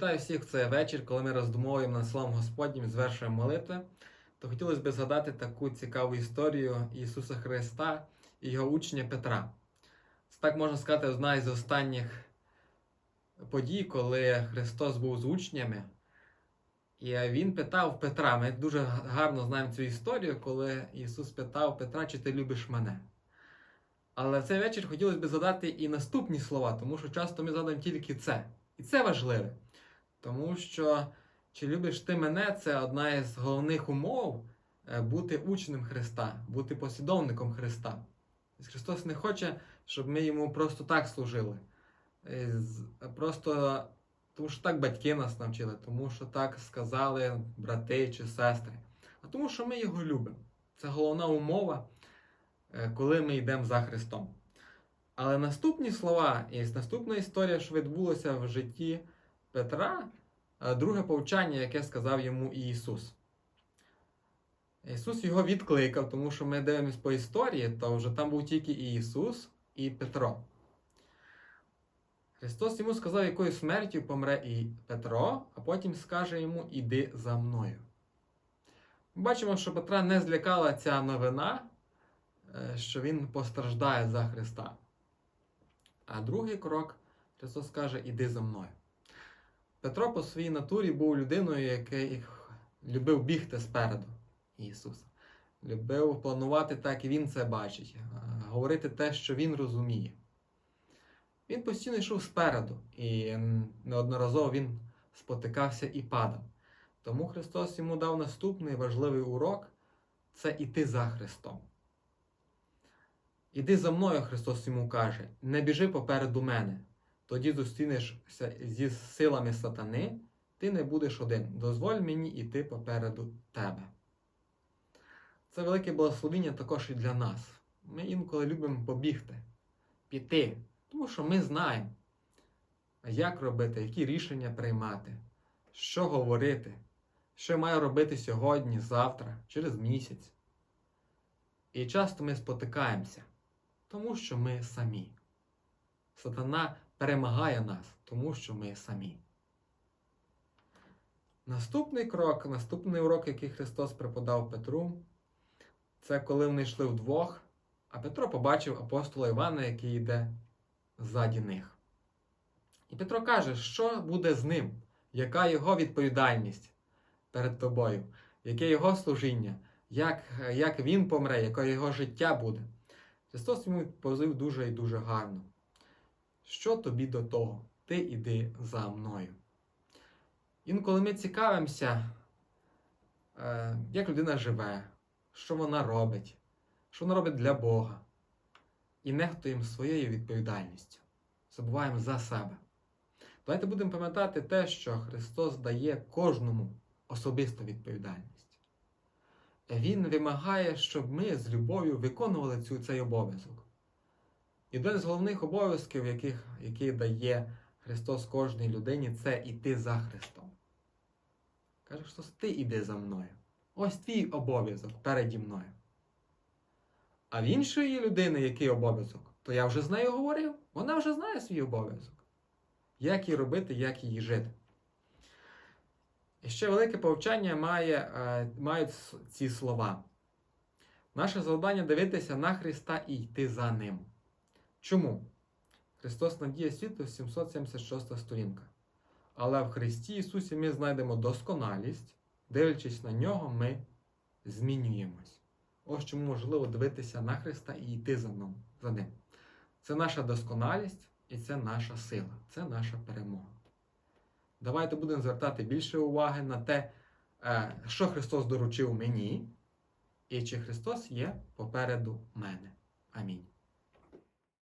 Вітаю всіх в цей вечір, коли ми роздумовуємо над Словом Господнім, звершуємо молитви. То хотілося б згадати таку цікаву історію Ісуса Христа і його учня Петра. Це так можна сказати, одна із останніх подій, коли Христос був з учнями. І він питав Петра. Ми дуже гарно знаємо цю історію, коли Ісус питав Петра, чи ти любиш мене. Але в цей вечір хотілося б згадати і наступні слова, тому що часто ми згадаємо тільки це. І це важливе. Тому що чи любиш ти мене, це одна із головних умов е, бути учнем Христа, бути послідовником Христа. Христос не хоче, щоб ми йому просто так служили. Е, Просто тому що так батьки нас навчили, тому що так сказали брати чи сестри. А тому, що ми його любимо. Це головна умова, е, коли ми йдемо за Христом. Але наступні слова і наступна історія, що відбулося в житті Петра, е, друге повчання, яке сказав йому Ісус. Ісус його відкликав, тому що ми дивимося по історії, то вже там був тільки і Ісус і Петро. Христос йому сказав, якою смертю помре і Петро, а потім скаже йому: Іди за мною. Ми бачимо, що Петра не злякала ця новина, е, що він постраждає за Христа. А другий крок Христос каже: Іди за мною. Петро по своїй натурі був людиною, який любив бігти спереду Ісуса. Любив планувати так, і він це бачить, е, говорити те, що він розуміє. Він постійно йшов спереду, і неодноразово він спотикався і падав. Тому Христос йому дав наступний важливий урок це іти за Христом. Іди за мною, Христос йому каже, не біжи попереду мене. Тоді зустрінешся зі силами сатани, ти не будеш один. Дозволь мені іти попереду тебе. Це велике благословіння також і для нас. Ми інколи любимо побігти, піти, тому що ми знаємо, як робити, які рішення приймати, що говорити, що маю робити сьогодні, завтра, через місяць. І часто ми спотикаємося, тому що ми самі. Сатана перемагає нас, тому що ми самі. Наступний крок, наступний урок, який Христос преподав Петру, це коли вони йшли вдвох, а Петро побачив апостола Івана, який йде ззаді них. І Петро каже, що буде з ним, яка його відповідальність перед тобою, яке його служіння, як, як він помре, яке його життя буде. Христос йому відповів дуже і дуже гарно. Що тобі до того? Ти іди за мною. Інколи ми цікавимося, е, як людина живе, що вона робить, що вона робить для Бога. І нехтуємо своєю відповідальністю. Забуваємо за себе. Давайте будемо пам'ятати те, що Христос дає кожному особисту відповідальність. Він вимагає, щоб ми з любов'ю виконували цю, цей обов'язок. І один з головних обов'язків, яких, який дає Христос кожній людині, це іти за Христом. Каже Христос, ти іди за мною. Ось твій обов'язок переді мною. А в іншої людини який обов'язок? То я вже з нею говорив, вона вже знає свій обов'язок. Як її робити, як її жити. І ще велике повчання має, е, мають ці слова. Наше завдання дивитися на Христа і йти за Ним. Чому? Христос надія світу 776 сторінка. Але в Христі Ісусі ми знайдемо досконалість, дивлячись на нього, ми змінюємось. Ось чому можливо дивитися на Христа і йти за ним. за ним. Це наша досконалість і це наша сила, це наша перемога. Давайте будемо звертати більше уваги на те, е, що Христос доручив мені, і чи Христос є попереду мене. Амінь.